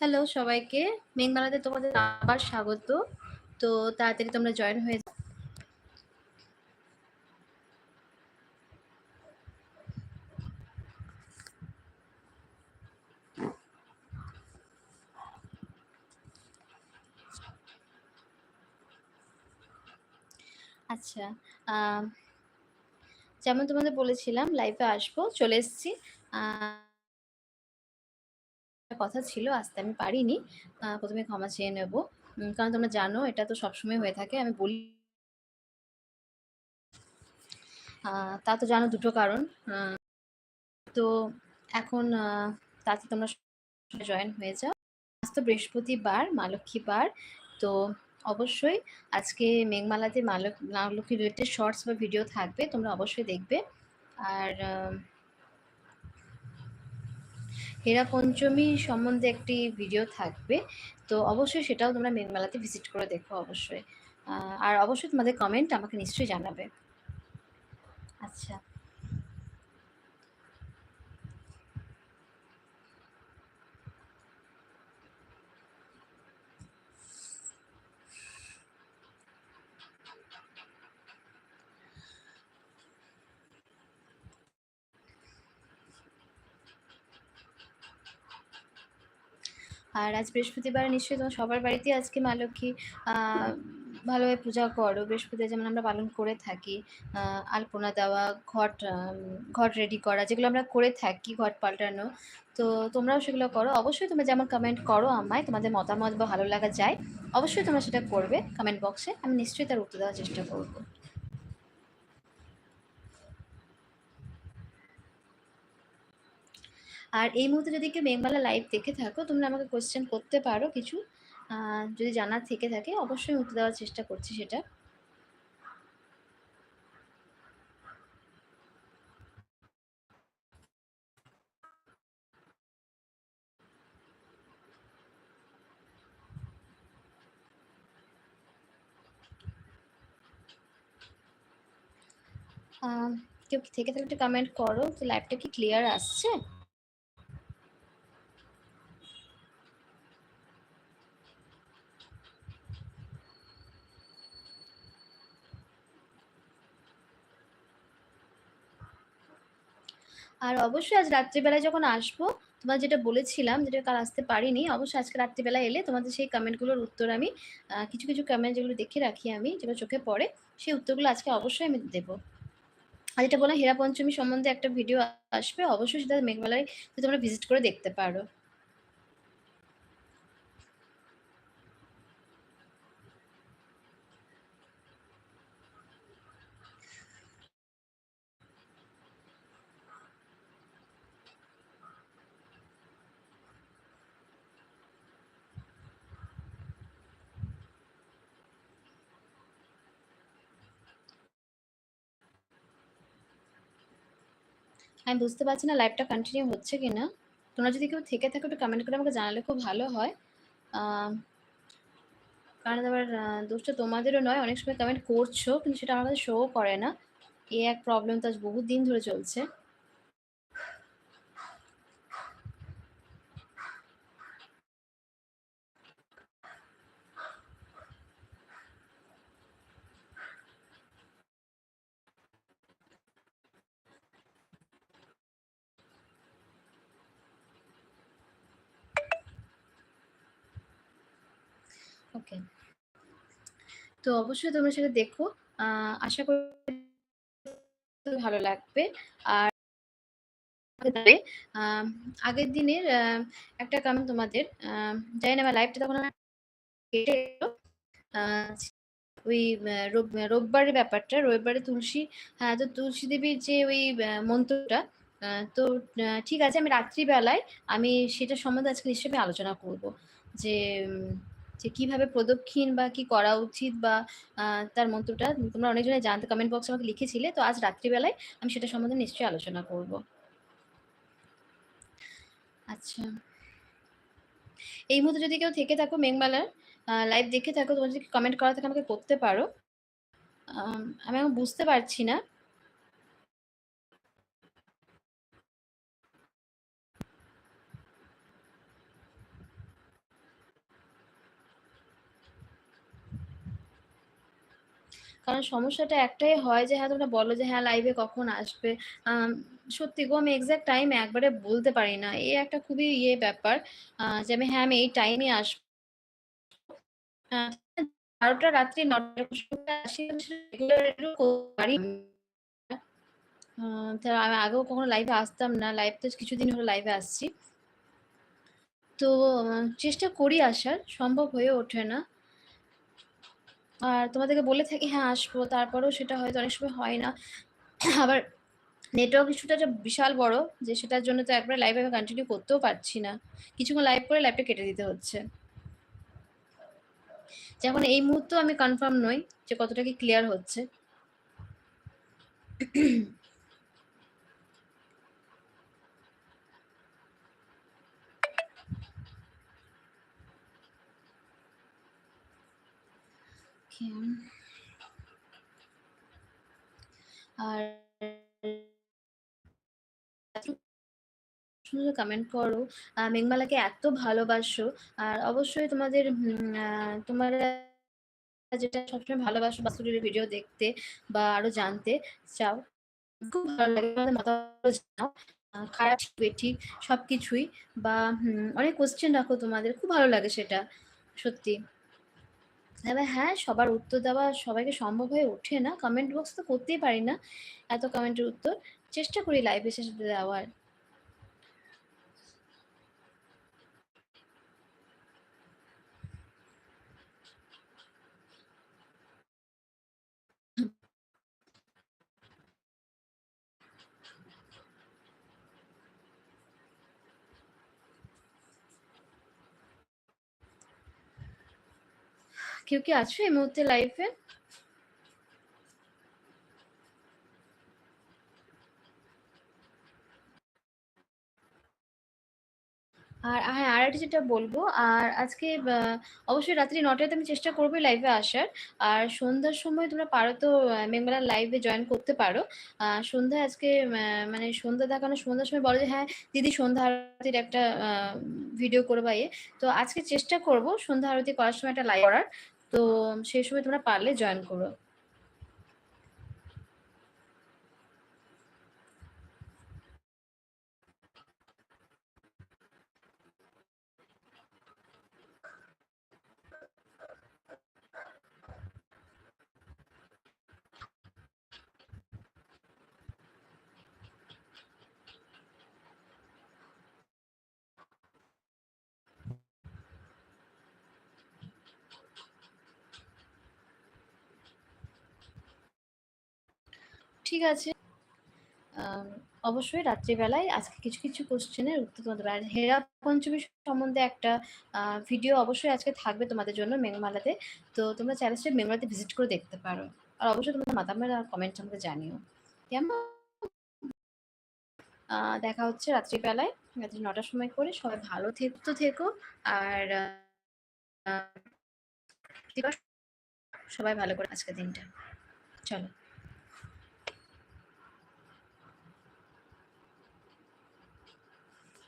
Hello সবাইকে। মেঘমালাতে তোমাদের আবার স্বাগত। তো তাড়াতাড়ি তোমরা জয়েন হয়ে যাও। আচ্ছা যেমন তোমাদের বলেছিলাম লাইভে আসব, চলে এসেছি। কথা ছিল আসতে আমি পারিনি। প্রথমে ক্ষমা চেয়ে নেব। কারণ তোমরা জানো, এটা তো সবসময় হয়ে থাকে, আমি বলি তা তো জানো দুটো কারণ। তো এখন তাতে তোমরা জয়েন হয়ে যাও। আজ তো বৃহস্পতিবার, মা লক্ষ্মীবার তো অবশ্যই আজকে মেঘমালাতে মা লক্ষ্মী রিলেটেড শর্টস বা ভিডিও থাকবে, তোমরা অবশ্যই দেখবে। আর হেরা পঞ্চমী সম্বন্ধে একটি ভিডিও থাকবে। তো অবশ্যই সেটাও তোমরা মেঘমেলাতে ভিজিট করে দেখো অবশ্যই। আর অবশ্যই তোমাদের কমেন্ট আমাকে নিশ্চয়ই জানাবে। আচ্ছা। আর আজ বৃহস্পতিবার নিশ্চয়ই তোমার সবার বাড়িতে আজকে মা লক্ষ্মী ভালোভাবে পূজা করো। বৃহস্পতিবার যেমন আমরা পালন করে থাকি আলপনা দেওয়া, ঘট ঘট রেডি করা, যেগুলো আমরা করে থাকি ঘট পাল্টানো, তো তোমরাও সেগুলো করো। অবশ্যই তোমরা যেমন কমেন্ট করো আমায়, তোমাদের মতামত বা ভালো লাগা যায়, অবশ্যই তোমরা সেটা করবে। কমেন্ট বক্সে আমি নিশ্চয়ই তার উত্তর দেওয়ার চেষ্টা করব। আর এই মুহূর্তে যদি কেউ মেঘমালা লাইভ দেখে থাকো, তোমরা আমাকে কোয়েশ্চেন করতে পারো কিছু। যদি জানার থেকে থাকে, অবশ্যই উত্তর দেওয়ার চেষ্টা করছি সেটা। কেউ থেকে থাকলে একটু কমেন্ট করো, তো লাইভটা কি ক্লিয়ার আসছে? আর অবশ্যই আজ রাত্রিবেলায় যখন আসব, তোমার যেটা বলেছিলাম যেটা কাল আসতে পারিনি, অবশ্যই আজকে রাত্রিবেলা এলে তোমাদের সেই কমেন্টগুলোর উত্তর আমি কিছু কিছু কমেন্ট যেগুলো দেখে রাখি আমি, যেগুলো চোখে পড়ে, সেই উত্তরগুলো আজকে অবশ্যই আমি দেবো। আর যেটা বললাম, হীরা পঞ্চমী সম্বন্ধে একটা ভিডিও আসবে, অবশ্যই সেটা মেঘমেলায় তোমরা ভিজিট করে দেখতে পারো। আমি বুঝতে পারছি না লাইভটা কন্টিনিউ হচ্ছে কি না তোমরা যদি কেউ থেকে থাকো, একটু কমেন্ট করে আমাকে জানালে খুব ভালো হয়। কারণ আবার দোষটা তোমাদেরও নয়, অনেক সময় কমেন্ট করছ, কিন্তু সেটা আমার কাছে শো করে না। এ এক প্রবলেম তো আজ বহুত দিন ধরে চলছে। ওকে। তো অবশ্যই তোমরা সেটা দেখো। আশা করি ভালো লাগবে। আর আগের দিনের একটা কারণ তোমাদের জানি না লাইভটা তখন ওই রোববারের ব্যাপারটা, রবিবারে তুলসী হ্যাঁ তো তুলসী দেবীর যে ওই মন্ত্রটা তো ঠিক আছে আমি রাত্রিবেলায় আমি সেটা সম্বন্ধে আজকে নিশ্চয়ই আলোচনা করব। যে যে কীভাবে প্রদক্ষিণ বা কি করা উচিত বা তার মন্ত্রটা তোমরা অনেকজনে জানতে কমেন্ট বক্সে আমাকে লিখেছিলে। তো আজ রাত্রিবেলায় আমি সেটা সম্বন্ধে নিশ্চয়ই আলোচনা করব। আচ্ছা। এই মুহূর্তে যদি কেউ থেকে থাকো মেঘমালার লাইভ দেখে থাকো, তোমার যদি কমেন্ট করা থাকে আমাকে করতে পারো। আমি বুঝতে পারছি না। কারণ সমস্যাটা একটাই হয় যে হ্যাঁ তোমরা বলো যে হ্যাঁ লাইভে কখন আসবে? সত্যি গো, আমি এক্সাক্ট টাইম একবারে বলতে পারি না। এই একটা খুবই ইয়ে ব্যাপার যে, আমি হ্যাঁ আমি এই টাইমে আসব। বারোটা রাত্রি নটার আমি আগেও কখনো লাইভে আসতাম না লাইভ তো কিছুদিন হলো লাইভে আসছি। তো চেষ্টা করি আসার, সম্ভব হয়ে ওঠে না। আর তোমাদেরকে বলে থাকি হ্যাঁ আসব। তারপরেও সেটা হয়তো অনেক সময় হয় না। আবার নেটওয়ার্ক ইস্যুটা বিশাল বড়, যে সেটার জন্য তো একবার লাইভ আমি কন্টিনিউ করতেও পারছি না। কিছুক্ষণ লাইভ করে লাইভটা কেটে দিতে হচ্ছে। যেমন এই মুহূর্তে আমি কনফার্ম নই যে কতটা কি ক্লিয়ার হচ্ছে। কমেন্ট করো মেঘমালাকে এত ভালোবাসো। আর অবশ্যই তোমাদের তোমরা যেটা সবসময় ভালোবাসো বাসুরের ভিডিও দেখতে বা আরও জানতে, চাও। খুব ভালো লাগে। তোমাদের জানাও। খারাপ ঠিক সবকিছুই বা অনেক কোশ্চেন রাখো তোমাদের। খুব ভালো লাগে সেটা। সত্যি। তবে হ্যাঁ সবার উত্তর দেওয়া সবাইকে সম্ভব হয়ে ওঠে না। কমেন্ট বক্স তো করতেই পারি না। এত কমেন্টের উত্তর। চেষ্টা করি লাইভে শেষে দেওয়ার। কেউ কি আছো এই মুহূর্তে লাইফে আর হ্যাঁ আর একটা যেটা বলব, আর আজকে অবশ্যই রাত্রি নটায় আমি চেষ্টা করব লাইভে আসার। আর সন্ধ্যার সময় তোমরা পারো তো মেঘমেলার লাইভে জয়েন করতে পারো। সন্ধ্যায় আজকে মানে সন্ধ্যা দেখানো, সন্ধ্যার সময় বলো যে হ্যাঁ দিদি সন্ধ্যা আরতির একটা ভিডিও করবা ইয়ে। তো আজকে চেষ্টা করব সন্ধ্যা আরতি করার সময় একটা লাইভ করার। তো সেই সময় তোমরা পারলে জয়েন করো। ঠিক আছে। অবশ্যই রাত্রিবেলায় আজকে কিছু কিছু কোশ্চেনের উত্তর তোমাদের আর হেরা পঞ্চমী সম্বন্ধে একটা ভিডিও অবশ্যই আজকে থাকবে তোমাদের জন্য মেঘমালাতে। তো তোমরা চ্যানেলটা মেঘমালাতে ভিজিট করে দেখতে পারো। আর অবশ্যই তোমাদের মাতামের কমেন্ট আমাকে জানিও। কেমন? দেখা হচ্ছে রাত্রিবেলায়। রাত্রি নটার সময় করে সবাই ভালো থেকো থেকো। আর সবাই ভালো করে আজকের দিনটা। চলো।